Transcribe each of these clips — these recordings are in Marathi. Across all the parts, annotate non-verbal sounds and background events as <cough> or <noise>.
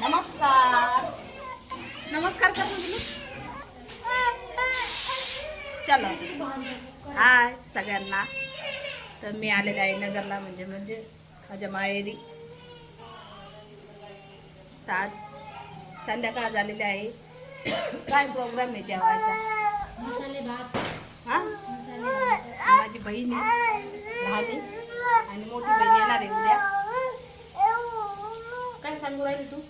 नमस्कार. नमस्कार कर चलो. हाय सगळ्यांना. तर मी आलेले आहे नगरला म्हणजे म्हणजे माझ्या माहेरी. आज संध्याकाळ झालेली आहे. काय प्रोग्राम आहे जेवायचा? हा? माझी बहीण आहे. आणि मोठी बहीण येणार आहे उद्या. काय सांगू राहिली तू?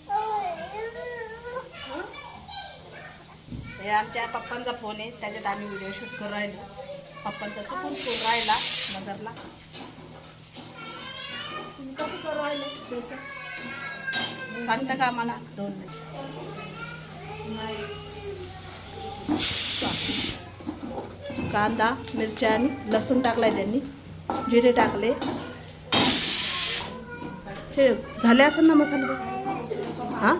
हे आमच्या पप्पांचा फोन आहे. त्याच्यात आम्ही व्हिडिओ शूट करू राहिलो. पप्पांचा चुकून फोन राहिला नगरला सांगता का आम्हाला? दोन मिनिट कांदा मिरच्या आणि लसूण टाकलाय त्यांनी. जिरे टाकले. झाले असं ना मसाले? हां?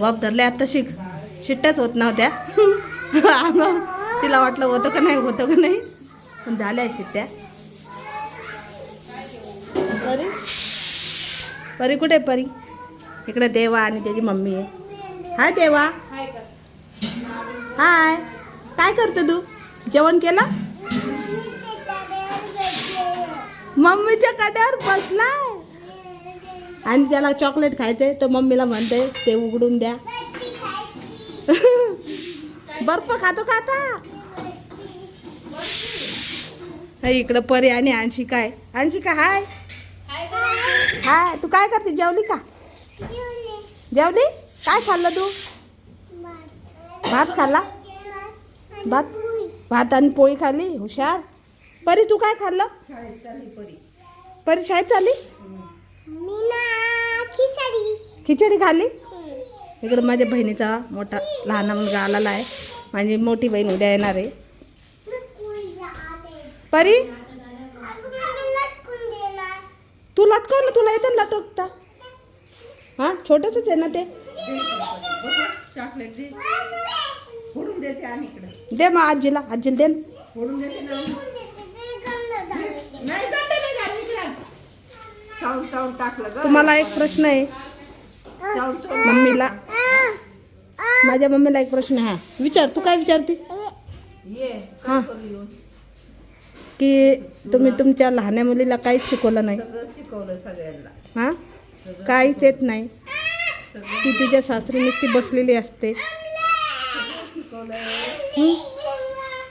वाप धरले आता शिक. शिट्ट्याच होत नव्हत्या. <laughs> मग तिला वाटलं होतं का नाही होतं का नाही. पण झाल्या शिट्ट्या. परी? परी कुठे परी? इकडे देवा आणि त्याची मम्मी आहे. हाय देवा. हाय. काय करते तू? जेवण केलं? मम्मीच्या कड्यावर बसलाय. आणि त्याला चॉकलेट खायचे तर मम्मीला म्हणते ते उघडून द्या. <laughs> बर्फ खातो का आता? इकडं परी आणि आणशी काय आणशी काय हाय. हाय तू काय करते? जेवली का? जेवली? काय खाल्लं तू? भात खाल्ला? भात? भात आणि पोळी खाल्ली? हुशार. परी तू काय खाल्लं? परी शाळेत चालली. खिचडी. खाल्ली? इकडं माझ्या बहिणीचा मोठा लहान मुलगा आलेला आहे. माझी मोठी बहीण उद्या येणार आहे. परी? तू लटकव ना तुला येतं ना लटकता. हां छोटंसंच आहे ना ते? चॉकलेट दे. फोडून देते आम्ही इकडे. दे मग आजीला. आजीला दे ना. फोडून देते ना नाही गंड नाही झालं इकडे चावून चावून टाकलं ग. तुम्हाला एक प्रश्न आहे. चावून चावून. मम्मीला. माझ्या मम्मीला एक प्रश्न आहे. हा विचार तू काय विचारते? ये हां. काय करू येऊन? की तुम्ही तुमच्या लहान्या मुलीला काहीच शिकवलं नाही. सगळं शिकवलं सगळ्यांना. हां? काहीच येत नाही. ती तिच्या सासरी नुसती बसलेली असते. हं?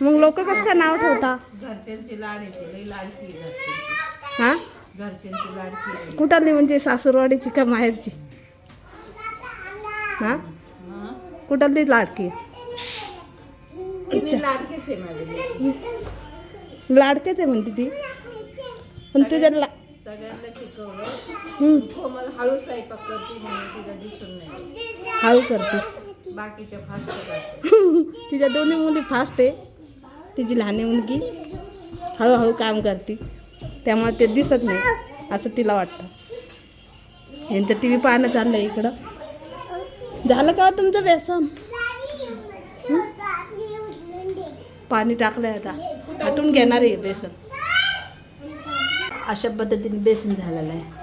मग लोक कसं काय नाव ठेवता? घरच्यांची लाड येते लई लाडकी आहे घरच्यांची. हां? घरच्यांची लाडकी. कुठाली म्हणजे सासूरवाडीची का माहेरची? हां? कुठाली लाडकी? लाडकीच आहे माझे. लाडकेच आहे म्हणते ती. पण तुझ्या ला सगळ्यांना शिकवलं. हं, हळू स्वयंपाक करते म्हणून तिला दिसून नाही हळू करते. बाकीच्या फास्ट करते. <laughs> तिच्या दोन्ही मुली फास्ट आहे. तिची लहानी मुलगी. हळूहळू काम करते. त्यामुळे ते दिसत नाही असं तिला वाटतं. यांचं टी व्ही पाहणं चाललं आहे इकडं. झालं का हो तुमचं बेसन? पाणी टाकलं आहे आता. हटून घेणार आहे बेसन. अशा पद्धतीने बेसन झालेलं आहे.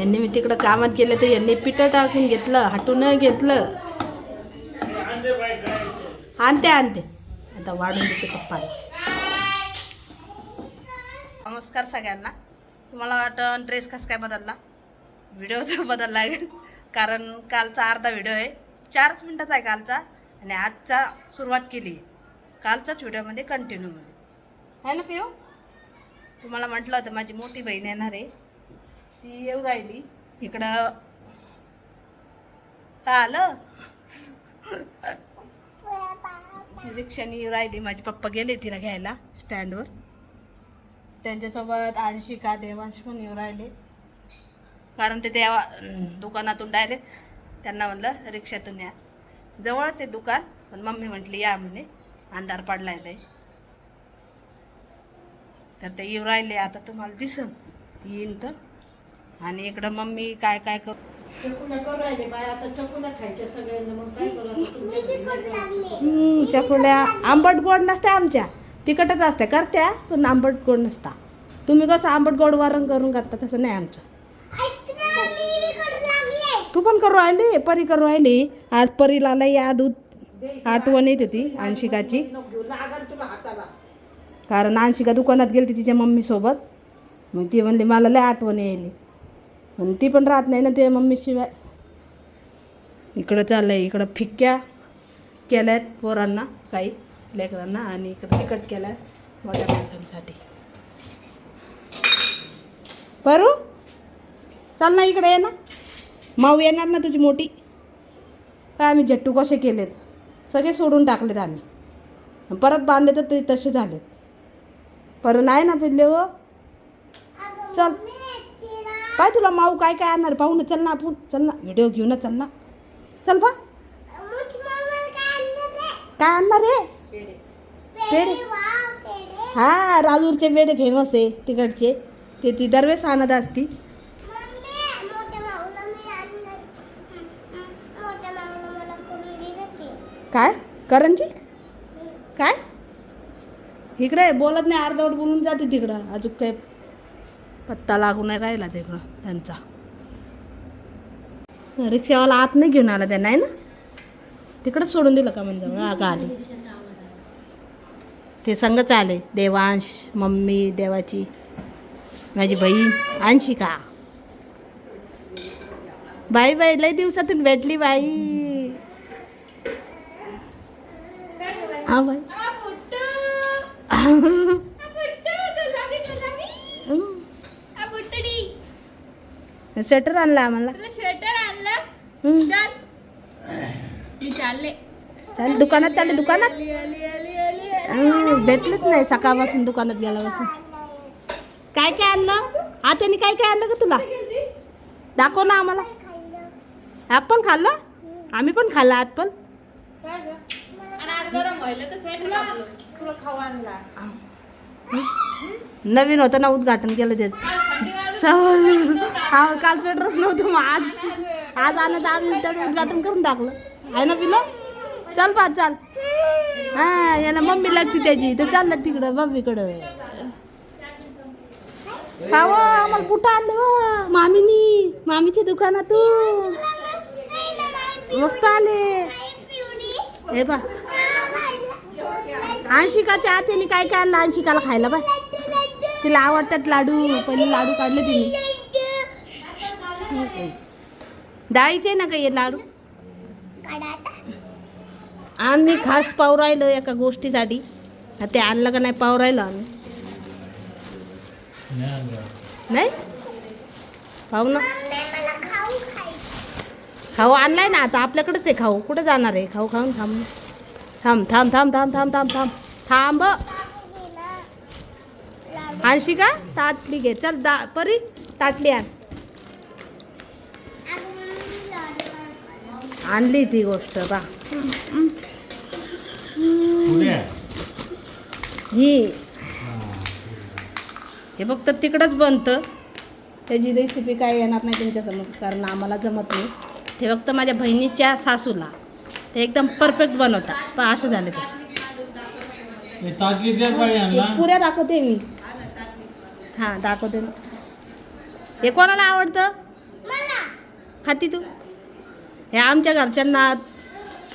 यांनी मी तिकडं कामात गेलं तर यांनी पिठं टाकून घेतलं हटून घेतलं. आणते आणते. आता वाढून देते पप्पा नमस्कार सगळ्यांना. तुम्हाला वाटतं ड्रेस कसं काय बदलला? व्हिडिओचा <laughs> बदलला आहे कारण कालचा अर्धा व्हिडिओ आहे. चारच मिनटाचा आहे कालचा आणि आजचा सुरुवात केली कालचाच व्हिडिओमध्ये कंटिन्यूमध्ये आहे ना पिओ तुम्हाला म्हटलं होतं माझी मोठी बहीण येणार आहे. ती येऊ राहिली. इकडं. का आलं? <laughs> रिक्षाने राहिली. माझे पप्पा गेले तिला घ्यायला स्टँडवर त्यांच्यासोबत अंशिका देवांश पण येऊ राहिले. कारण ते देवा दुकानातून डायरेक्ट त्यांना म्हणलं रिक्षातून या. जवळच आहे दुकान पण मम्मी म्हटली या म्हणे अंधार पडलाय ते तर ते येऊ राहिले. आता तुम्हाला दिसन येईन तर. आणि इकडं मम्मी काय काय कर चकुल्या आंबट गोड नसत्या आमच्या. तिखटच असते करत्या पण आंबट गोड नसता. तुम्ही कसं आंबट गोड वरण करून करता तसं नाही आमचं. तू पण करू राहिली परी करू राहिली. आज परीला लई या दूध आठवण येत होती अंशिकाची कारण अंशिका दुकानात गेली तिच्या मम्मीसोबत मग ती म्हणली मला लय आठवण यायली. आणि ती पण राहत नाही ना ते मम्मीशिवाय इकडं चाललंय इकडं फिक्क्या केल्यात पोरांना काही. लेकरांना आणि इकडं तिकट केल्यात मोठ्या माणसांसाठी. परू चाल ना इकडे ये ना. माऊ येणार ना तुझी मोठी. काय आम्ही झट्टू कसे केलेत. सगळे सोडून टाकलेत आम्ही. परत बांधले तर ते तसे झालेत. परत नाही ना पिल्ले हो. चल. काय तुला माऊ काय काय आणणार? पाहू ना चल ना आपण. चल ना. व्हिडिओ घेऊ ना. चल ना चल बा काय आणणार रे? पेढे. हा राजूरचे पेढे फेमस आहे तिकडचे. ते ती दरवेळेस आणत असती. काय? करंजी काय? इकडे बोलत नाही अर्धवट बोलून जाते तिकडं. अजून काय पत्ता लागू नाही राहिला तिकडं त्यांचा. रिक्षावाला आत नाही घेऊन आला त्यांना आहे ना? तिकडंच सोडून दिलं का म्हणजे आली. ते संगच आले देवांश मम्मी देवाची माझी बहीण अंशिका बाई बाई लई दिवसातून भेटली बाई. हा बाई. स्वेटर आणला आम्हाला. स्वेटर आणलं. चल. चालले. चालेल दुकानात चालले दुकानात? हम्म, भेटलेच नाही. सकाळपासून दुकानात गेल्यापासून. काय काय आणलं? आत्याने काय काय आणलं का तुला? दाखव ना आम्हाला. ॲपल खाल्लं? आम्ही पण खाल्लं ॲपल. आज नवीन होतं ना उद्घाटन केलं त्याचं. थंडी हा काल स्वेटरच नव्हतं मग आज. आज आणत तर आम्ही त्याचं उद्घाटन करून टाकलं. आहे ना पिलं चल बा चाल. हा याला मम्मी लागते त्याची. तर चाललं तिकडं मम्मीकडं. पाव आम्हाला कुठं आणलं मामीनी मामीच्या दुकानातून. मस्त आले. हे बा अंशिकाच्या आतेने काय काय आणलं? अंशिकाला खायला बाय तिला आवडतात लाडू. पहिले लाडू काढले तिने. डाळीचे ना काही लाडू? आम्ही खास पाव राहिलो एका गोष्टीसाठी. ते आणलं का नाही पाव राहिलो आम्ही. नाही? पाहू ना. खाऊ आणलाय ना आता आपल्याकडेच आहे खाऊ. कुठे जाणार आहे? खाऊ खाऊन थांब. थांब थांब थांब थांब थांब थांब थांब. थांब. आणशी का? ताटली घे. चल दा परी ताटली आण. आणली ती गोष्ट बा. ही. हे फक्त तिकडंच बनतं. त्याची रेसिपी काय येणार नाही तुमच्यासमोर कारण आम्हाला जमत नाही. ते फक्त माझ्या बहिणीच्या सासूला. ते एकदम परफेक्ट बनवतात. पा असं झालं ते. पुऱ्या दाखवते मी. हां दाखवते ना. हे कोणाला आवडतं? खाती तू. हे आमच्या घरच्यांना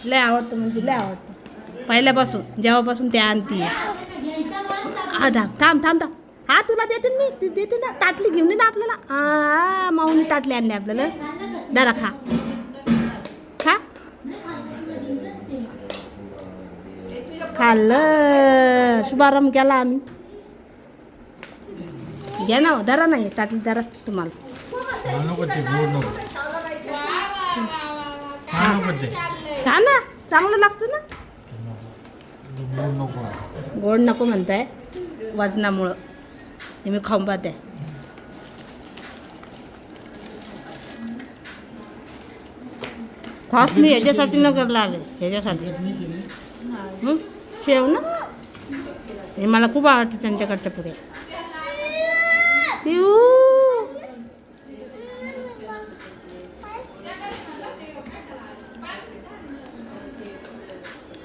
लय आवडतं म्हणजे लय आवडतं. पहिल्यापासून जेव्हापासून ते आणती हा थांब थांब थांब थांब. हा तुला देते ना मी? ती देते ना? ताटली घेऊन ये ना आपल्याला. हा माऊनी ताटली आणली आपल्याला. दरा खा. खा. खाल्लं. शुभारंभ केला आम्ही. घ्या ना धरा नाही ताटली धरा तुम्हाला. हा हा खा ना चांगलं लागतं ना? गोड नको गोड नको म्हणताय. वजनामुळं. हे मी खाऊन पाहते. खास मी ह्याच्यासाठी न करायला लागेल ह्याच्यासाठी. शेव ना? हे मला खूप आवडतं त्यांच्याकडच्या पुढे पिऊ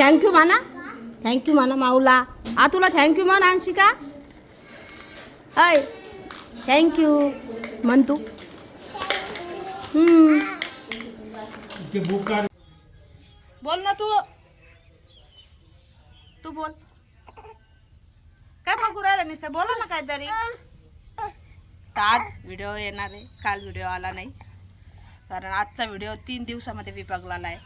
थँक्यू म्हणा थँक्यू म्हणा माऊला आ तुला थँक्यू म्हण अंशिका हय थँक्यू म्हण तू बोल ना तू. तू बोल. काय बघू राहिला निसा बोला ना काहीतरी. तर आज व्हिडिओ येणार आहे. काल व्हिडिओ आला नाही. कारण आजचा व्हिडिओ तीन दिवसामध्ये विभागलेला आहे.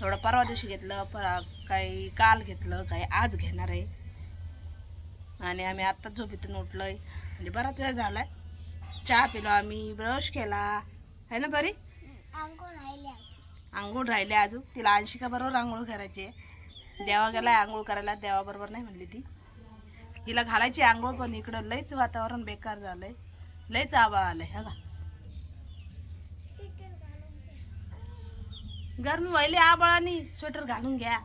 थोडं परवा दिवशी घेतलं पर काही काल घेतलं काही आज घेणार आहे. आणि आम्ही आत्ताच झोपेतून उठलो आहे म्हणजे बराच वेळ झाला आहे चहा पिलो आम्ही ब्रश केला. आहे ना बरी? आंघोळ राहिले अजून. तिला अंशिका बरोबर आंघोळ करायची आहे? देवा गेलाय आंघोळ करायला देवाबरोबर नाही म्हणली ती. तिला घालायची आंघोळ पण इकडं लईच वातावरण बेकार झालंय. लईच आबा आलंय हा का? गरमी व्हायली आबाळानी स्वेटर घालून घ्या.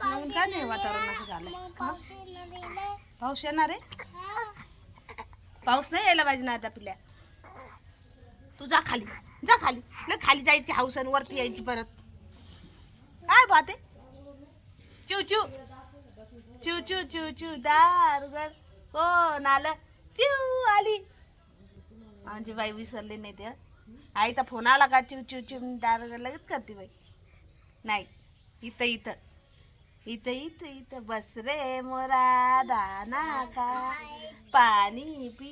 काय नाही वातावरण असं झालंय पाऊस येणार आहे <laughs> पाऊस नाही यायला पाहिजे ना आता पिल्या. तू जा खाली. जा खाली. ना खाली जायची हाऊस आणि वरती यायची परत. काय बात आहे चिव चिव. चिव चिव चिव चिव. दार उघड. कोण आलं? चिव आली. माझी बाई विसरली नाही ते. आईचा फोन आला का चिव चिव चिव दार लगेच करते बाई. नाही इथं इथं. इथं इथं इथं. बस रे मोरा दाना का पाणी पी.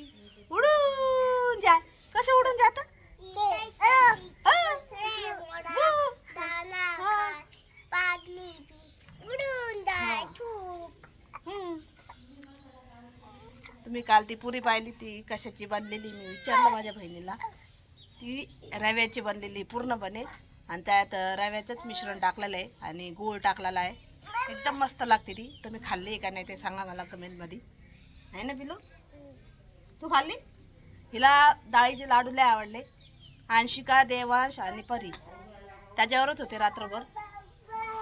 उडून जा. कसं उडून जात तुम्ही काल ती पुरी पाहिली ती कशाची बनलेली मी विचारलं माझ्या बहिणीला. ती रव्याची बनलेली पूर्णपणे आणि त्यात रव्याचंच मिश्रण टाकलेलं आहे आणि गूळ टाकलेला आहे. एकदम मस्त लागते ती. तुम्ही खाल्ली आहे का नाही ते सांगा मला कमेंटमध्ये. आहे ना पिलू? तू खाल्ली? हिला डाळीचे लाडू लय आवडले. अंशिका देवांश आणि परी. त्याच्यावरच होते रात्रभर.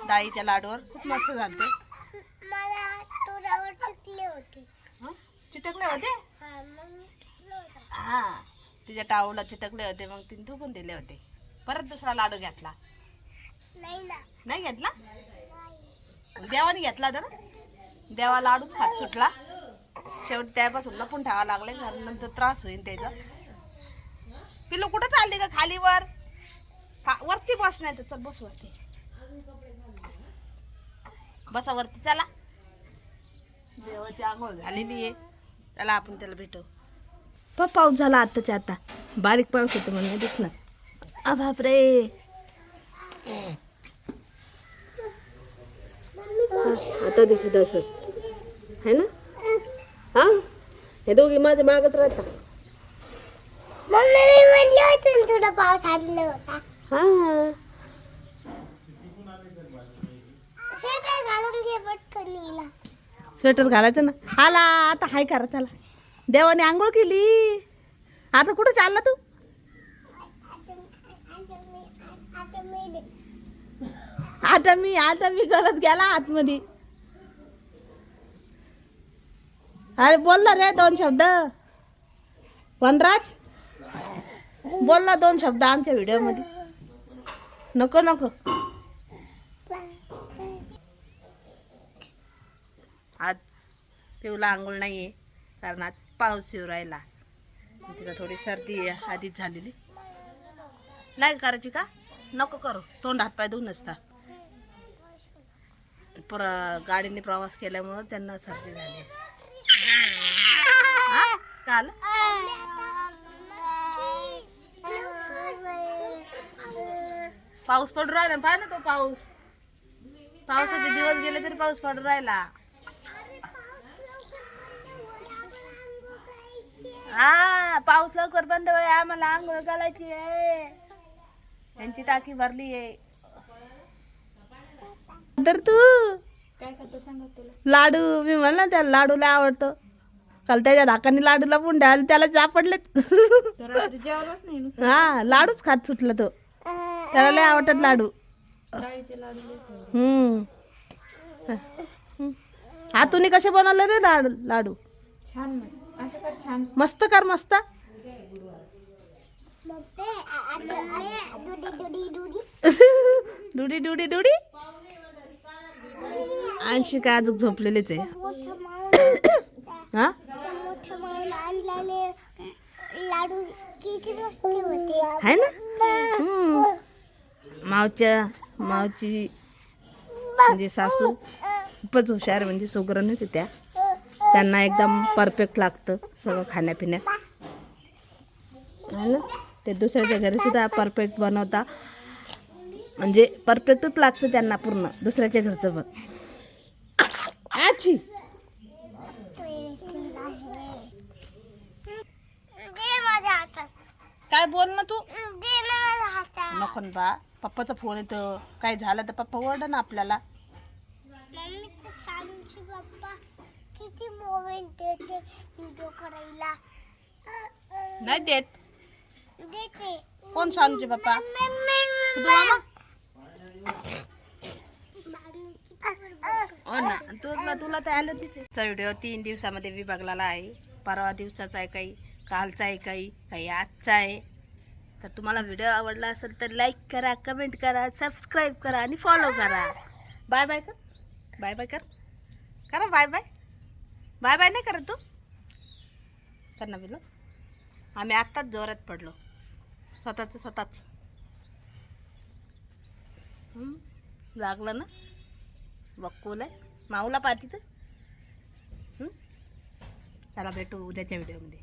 डाळीच्या लाडूवर. खूप मस्त झालते? चिटकले होते? तिच्या टाऊला चिटकले होते मग तिने थुकून दिले होते. परत दुसरा लाडू घेतला. नाही घेतला? देवाने घेतला तर? देवा लाडूच खात सुटला. शेवटी त्यापासून लपून ठेवा लागले कारण नंतर त्रास होईल त्याचा. पिलू कुठं चालली का खालीवर? वरती बस नाही तर चल बस वरती. बसा वरती चला. देवाची आंघोळ झालेली आहे. चला आपण त्याला भेटू. प पाऊस झाला आत्ताच्या आता. बारीक पाऊस होतो म्हणून दिसणार. आ बापरे. आता दिसत असत है ना? हा? हे दोघे माझ्या मागत राहता. तुला पाऊस आणलं होता. हा. स्वेटर घालून घे पटकन हिला. स्वेटर घालायचं ना. आला आता हाय करा चला. देवाने आंघोळ केली. आता कुठं चालला तू? आता मी आता मी गलत गेला आतमध्ये. अरे बोलला रे दोन शब्द. वनराज बोलला दोन शब्द आमच्या व्हिडिओमध्ये. नको नको. आज पिवला आंघोळ नाही आहे कारण आज पाऊस येऊ राहिला. तिला थोडी सर्दी आधीच झालेली. नाही करायची का? नको करू. तोंड हातपाय धुवून असता. पर गाडीने प्रवास केल्यामुळं त्यांना सर्दी झाली. हा? काल पाऊस पडून राहिला. पाय ना तो पाऊस. पावसाचे दिवस गेले तरी पाऊस पडून राहिला. हा पाऊस लवकर बंद होय आम्हाला आंघोळ घालायची आहे. यांची टाकी भरली आहे. तर तू काय करतो सांगा तुला. लाडू मी म्हणलं त्या लाडूला आवडतं. काल त्याच्या धाकाने लाडूला पुंड्या आले त्याला सापडले नाही नुसतं. हा लाडूच खात सुटला तो. त्याला लय आवडतात लाडू. डाळीचे लाडू लय खायचे. हम्म. हातून कसे बनवले रे लाडू? लाडू? छान मस्त कर मस्त. डुडी डुडी डुडी. आणशी काय अजून झोपलेलेच आहे. हा? मोठं माऊल आणलेले लाडू किती मस्त होते. आहे ना? हम्म. मावच्या मावची म्हणजे सासू खूपच हुशार म्हणजे सुगरणच आहे त्या. त्यांना एकदम परफेक्ट लागतं सगळं खाण्यापिण्यात. ना? ते दुसऱ्याच्या घरीसुद्धा परफेक्ट बनवता. म्हणजे परफेक्टच लागतं त्यांना पूर्ण. दुसऱ्याच्या घरचं पण. आची काय बोल ना तू? नको बा. पप्पाचा फोन येतो. काय झालं तर पप्पा ओरड ना आपल्याला मम्मी ते सानूची पप्पा किती मोबाईल देते व्हिडिओ करायला? नाही देत. देते. कोण मामा किती बरोबर. हो ना. तुला तुला तर आलं तिथे. व्हिडिओ तीन दिवसामध्ये विभागलेला आहे. परवा दिवसाचा आहे काही कालचा आहे काही काही आजचा आहे. तर तुम्हाला व्हिडिओ आवडला असेल तर लाईक करा कमेंट करा सबस्क्राईब करा आणि फॉलो करा. बाय बाय कर. बाय बाय कर. करा बाय बाय बाय बाय नाही करत तू? कर ना बिलो. आम्ही आत्ताच जोरात पडलो. स्वतःच स्वतःच. लागलं ना? बक्कूल आहे. माऊला पाहती तर. त्याला चला भेटू उद्याच्या व्हिडिओमध्ये